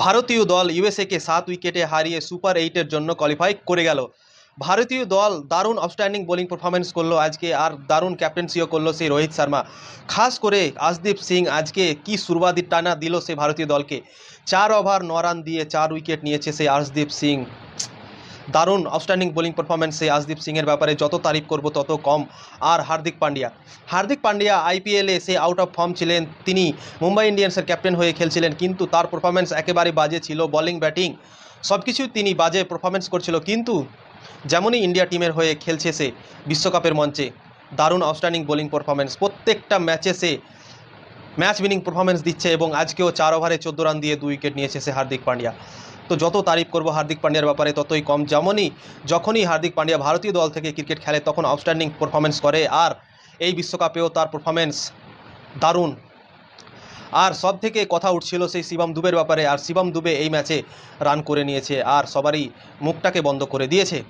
ভারতীয় দল ইউএসএকে সাত উইকেটে হারিয়ে সুপার এইটের জন্য কোয়ালিফাই করে গেল। ভারতীয় দল দারুণ আউটস্ট্যান্ডিং বোলিং পারফরমেন্স করল, আজকে আর দারুণ ক্যাপ্টেন্সিও করল সেই রোহিত শর্মা। খাস করে আশদীপ সিং আজকে কি সুরবাদি টানা দিল সে ভারতীয় দলকে। চার ওভার ন রান দিয়ে চার উইকেট নিয়েছে সেই আশদীপ সিং। দারুণ আউটস্ট্যান্ডিং বোলিং পারফরমেন্স সেই আশদীপ সিংয়ের ব্যাপারে যত তারিফ করব, তত কম। আর হার্দিক পান্ডিয়া। হার্দিক পান্ডিয়া আইপিএলে সে আউট অফ ফর্ম ছিলেন। তিনি মুম্বাই ইন্ডিয়ান্সের ক্যাপ্টেন হয়ে খেলছিলেন, কিন্তু তার পারফরমেন্স একেবারে বাজে ছিল বোলিং ব্যাটিং সব কিছুই তিনি বাজে পারফরমেন্স করছিল, কিন্তু যেমনই ইন্ডিয়া টিমের হয়ে খেলছে সে বিশ্বকাপের মঞ্চে, দারুণ আউটস্ট্যান্ডিং বোলিং পারফরমেন্স প্রত্যেকটা ম্যাচে সে ম্যাচ উইনিং পারফরমেন্স দিচ্ছে এবং আজকেও চার ওভারে চোদ্দ রান দিয়ে দুই উইকেট নিয়েছে সে হার্দিক পান্ডিয়া। তো যত তারিফ করব হার্দিক পান্ডিয়ার ব্যাপারে, ততই কম। যেমনই যখনই হার্দিক পান্ডিয়া ভারতীয় দল থেকে ক্রিকেট খেলে, তখন আউটস্ট্যান্ডিং পারফরমেন্স করে। আর এই বিশ্বকাপেও তার পারফরমেন্স দারুণ। আর সব থেকে কথা উঠছিল সেই শিবম দুবের ব্যাপারে। আর শিবম দুবে এই ম্যাচে রান করে নিয়েছে। আর সবারই মুখটাকে বন্ধ করে দিয়েছে।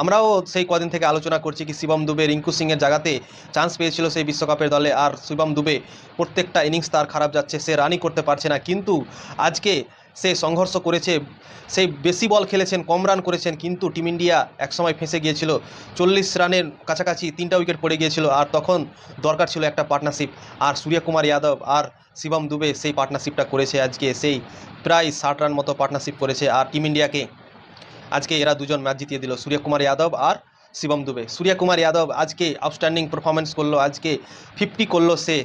আমরাও সেই কদিন থেকে আলোচনা করছি কি শিবম দুবে রিঙ্কু সিংয়ের জায়গাতে চান্স পেয়েছিল সেই বিশ্বকাপের দলে, আর শিবম দুবে প্রত্যেকটা ইনিংস তার খারাপ যাচ্ছে, সে রানই করতে পারছে না। কিন্তু আজকে সে সংঘর্ষ করেছে সেই বেশি বল খেলেছেন, কম রান করেছেন, কিন্তু টিম ইন্ডিয়া একসময় ফেঁসে গিয়েছিল। চল্লিশ রানের কাছাকাছি তিনটা উইকেট পড়ে গিয়েছিল, আর তখন দরকার ছিল একটা পার্টনারশিপ আর সূর্যকুমার যাদব আর শিবম দুবে সেই পার্টনারশিপটা করেছে আজকে, সেই প্রায় ষাট রান মতো পার্টনারশিপ করেছে, আর টিম ইন্ডিয়াকে আজকে এরা দুজন ম্যাচ জিতিয়ে দিল, সূর্যকুমার যাদব আর শিবম দুবে। সূর্যকুমার যাদব আজকে আউটস্ট্যান্ডিং পারফরমেন্স করল, আজকে ফিফটি করল সে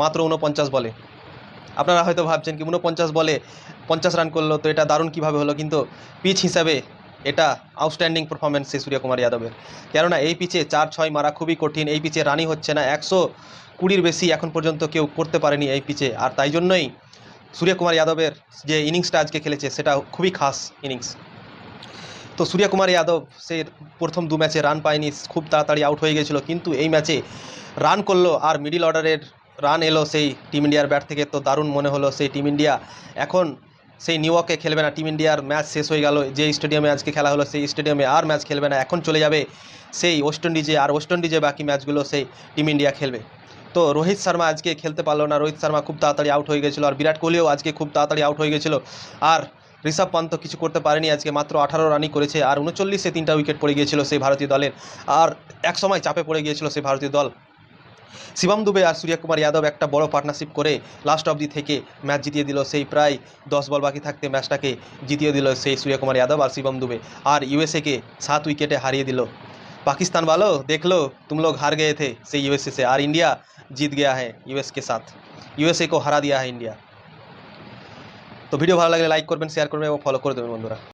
মাত্র উনপঞ্চাশ বলে। আপনারা হয়তো ভাবছেন কি উনপঞ্চাশ বলে পঞ্চাশ রান করল, তো এটা দারুণ কীভাবে হলো? কিন্তু পিচ হিসাবে এটা আউটস্ট্যান্ডিং পারফরমেন্স সে সূর্যকুমার যাদবের। কেননা এই পিচে চার ছয় মারা খুবই কঠিন, এই পিচে রানই হচ্ছে না, একশো কুড়ির বেশি এখন পর্যন্ত কেউ করতে পারেনি এই পিচে আর তাই জন্যই সূর্যকুমার যাদবের যে ইনিংসটা আজকে খেলেছে, সেটা খুবই খাস ইনিংস তো সূর্যকুমার যাদব সে প্রথম দু ম্যাচে রান পায়নি, খুব তাড়াতাড়ি আউট হয়ে গেছিল। কিন্তু এই ম্যাচে রান করল আর মিডিল অর্ডারের রান এলো সেই টিম ইন্ডিয়ার ব্যাট থেকে। তো দারুণ মনে হলো সেই টিম ইন্ডিয়া এখন সেই নিউ ইয়র্কে খেলবে না টিম ইন্ডিয়ার ম্যাচ শেষ হয়ে গেল। যে স্টেডিয়ামে আজকে খেলা হলো সেই স্টেডিয়ামে আর ম্যাচ খেলবে না। এখন চলে যাবে সেই ওয়েস্ট ইন্ডিজে আর ওয়েস্ট ইন্ডিজে বাকি ম্যাচগুলো সেই টিম ইন্ডিয়া খেলবে। তো রোহিত শর্মা আজকে খেলতে পারল না। রোহিত শর্মা খুব তাড়াতাড়ি আউট হয়ে গেছিল। আর বিরাট কোহলিও আজকে খুব তাড়াতাড়ি আউট হয়ে গেছিল। আর ঋষভ পান্ত কিছু করতে পারেনি আজকে মাত্র আঠারো রানই করেছে আর উনচল্লিশে তিনটা উইকেট পড়ে গিয়েছিল সেই ভারতীয় দলের আর এক সময় চাপে পড়ে গিয়েছিল সেই ভারতীয় দল শিবম দুবে আর সূর্যকুমার যাদব একটা বড় পার্টনারশিপ করে লাস্ট অবধি থেকে ম্যাচ জিতিয়ে দিল সেই প্রায় দশ বল বাকি থাকতে ম্যাচটাকে জিতিয়ে দিল সেই সূর্যকুমার যাদব আর শিবম দুবে আর ইউএসএকে সাত উইকেটে হারিয়ে দিল पाकिस्तान वालों देख लो तुम लोग हार गए थे से यूएसए से और इंडिया जीत गया है यूएस के साथ यूएसए को हरा दिया है इंडिया তো ভিডিও ভালো লাগলে লাইক করবেন শেয়ার করবেন এবং ফলো করে দেবেন বন্ধুরা।